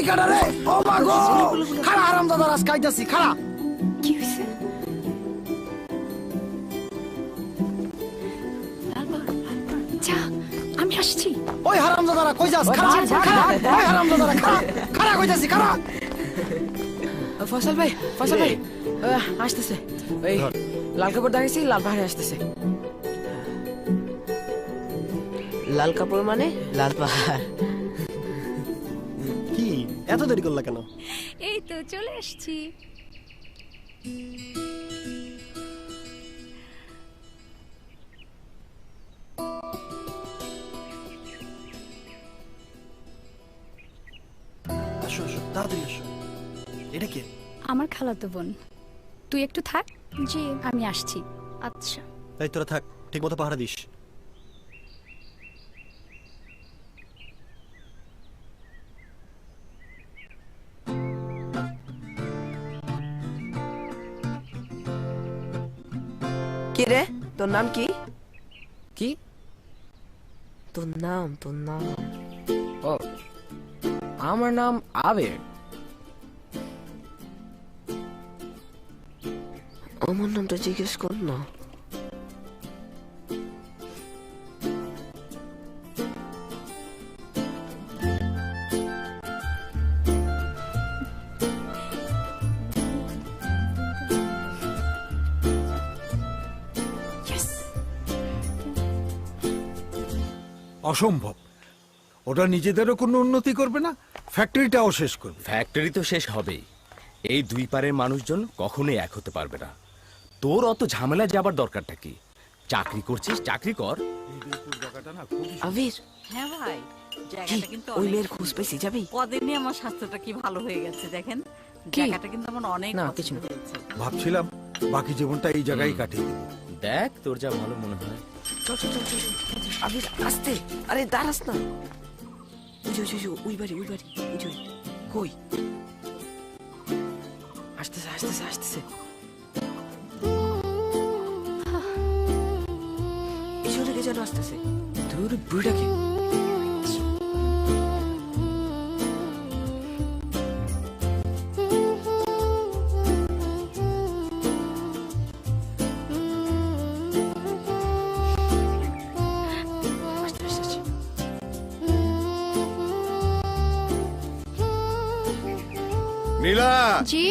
ওই কাটা রে? ও মা গো! খাড়া আরাম দাদা রাজ কাইতাছি খাড়া কি হয়েছে যা আমি আসছি। ওই হারাম দাদারা কই যাস? খাড়া ওই হারাম দাদারা খাড়া খাড়া কইতাছি খাড়া ফসল ভাই ফসল ভাই। আসতেছে। ওই লাল কাপড় দেখাইছি লাল পাহাড়ে আসতেছে। লাল কাপড় মানে? লাল পাহাড়। এত দেরি করলা কেন? এই তো চলে আসছি। আসো আসো তাড়াতাড়ি আসো। এটা কে? আমার খালাতো বোন। তুই একটু থাক। জি। আমি আসছি। আচ্ছা। তাই তোরা থাক ঠিক মতো পাহারা দিস। কি রে? তোর নাম কি? কি? তোর নাম তোর নাম। ও আমার নাম আবের আমার নামটা জিজ্ঞেস কর না। অসম্ভব। ওটা নিজেদেরও কোনো উন্নতি করবে না ফ্যাক্টরিটাও শেষ করবে। ফ্যাক্টরি তো শেষ হবেই। এই দুই পারের মানুষজন কখনোই এক হতে পারবে না। তোর অত ঝামেলা যাবার দরকারটা কি? চাকরি করছিস চাকরি কর। আবির হ্যাঁ ভাই কি? জায়গাটা কিন্তু ওই মেয়ের খোঁজ পেয়েছি যাবি? কদিনই আমার স্বাস্থ্যটা কি ভালো হয়ে গেছে দেখেন? জায়গাটা কিন্তু আমার অনেক না, কিছু না। ভাবছিলাম বাকি জীবনটা এই জায়গায় কাটিয়ে দেবো। দেখ তোর যা ভালো মনে হয়। চল চল চল চল। আবির আসতে। আরে দাঁড়াস না। ওই যে, ওই যে, ওই বাড়ি ওই বাড়ি। ওই যে, কই? আসতেছে আসতেছে আসতেছে। কে যেন আসতেছে। তোর বুড়িটাকে। নীলা! জি?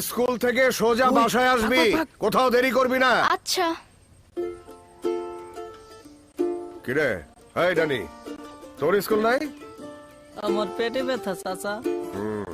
স্কুল থেকে সোজা বাসায় আসবি। কোথাও দেরি করবি না। আচ্ছা। কিরে? হাই ডানি তোর স্কুল নাই? আমার পেটে ব্যথা চাচা। আমি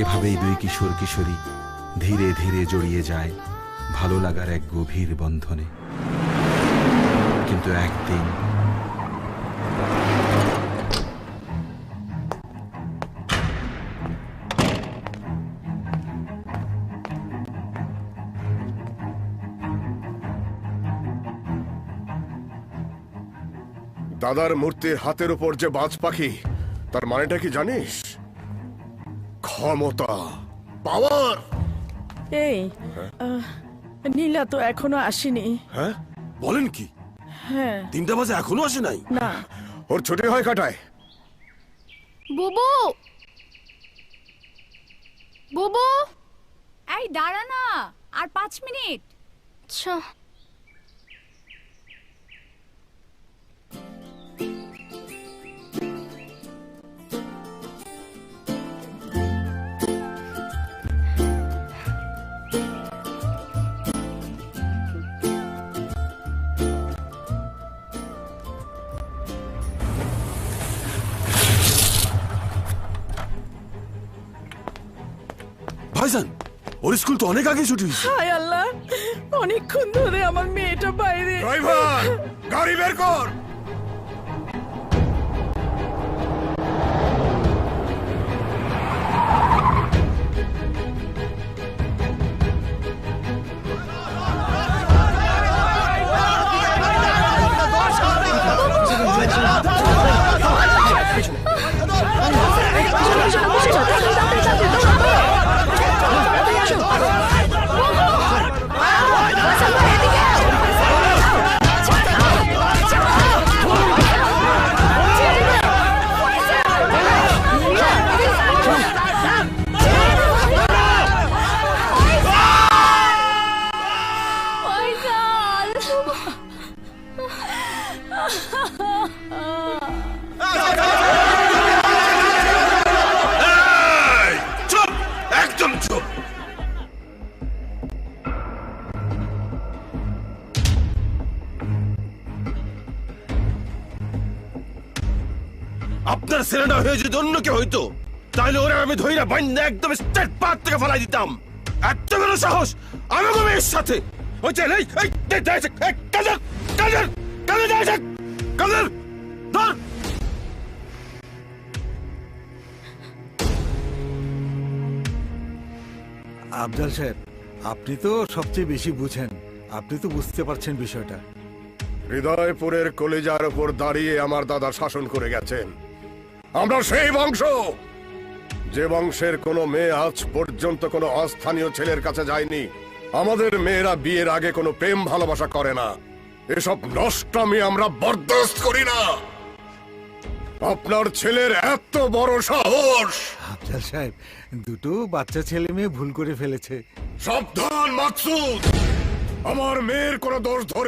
এভাবেই দুই কিশোর কিশোরী ধীরে ধীরে জড়িয়ে যায় ভালো লাগার এক গভীর বন্ধনে। কিন্তু একদিন দাদার মূর্তির হাতের উপর যে বাজ পাখি, তার মানেটা কি জানিস? ক্ষমতা পাওয়ার এই আহ, নীলা তো এখনও আসেনি। হ্যাঁ? বলেন কি? হ্যাঁ। তিনটা বাজে এখনও আসে নাই? না। ওর ছুটি হয় কাটায়। বুবু! বুবু! এই দাঁড়া না আর পাঁচ মিনিট। আচ্ছা ভাইজান ওর স্কুল তো অনেক আগে ছুটি হয়েছে। হায় আল্লাহ অনেকক্ষণ ধরে আমার মেয়েটা বাইরে। ড্রাইভার গাড়ি বের কর। ছেলেটা হয়ে যদি অন্য কেউ হইতো তাহলে ওরা আমি ধইরা বাইন্দা একদম স্টেট পার্ক থেকে ফেলাই দিতাম। এত বড় সাহস আমাকে মেয়ের সাথে। ওই যে এই এই দে- দে- দে- এই, কাদের কাদের কাদের দে- কাদের ধর। আফজাল সাহেব আপনি তো সবচেয়ে বেশি বুঝেন। আপনি তো বুঝতে পারছেন বিষয়টা। হৃদয়পুরের কলেজার উপর দাঁড়িয়ে আমার দাদা শাসন করে গেছেন। আমরা সেই বংশ! যে বংশের কোনো মেয়ে আজ পর্যন্ত কোনো অস্থানীয় ছেলের কাছে যায়নি। আমাদের মেয়েরা বিয়ের আগে কোনো প্রেম ভালোবাসা করে না। এসব নষ্টামি আমরা বরদাস্ত করি না। আপনার ছেলের এত বড় সাহস! আফজাল সাহেব দুটো বাচ্চা ছেলে মেয়ে ভুল করে ফেলেছে। সাবধান মাকসুদ! আমার মেয়ের কোনো দোষ ধরবে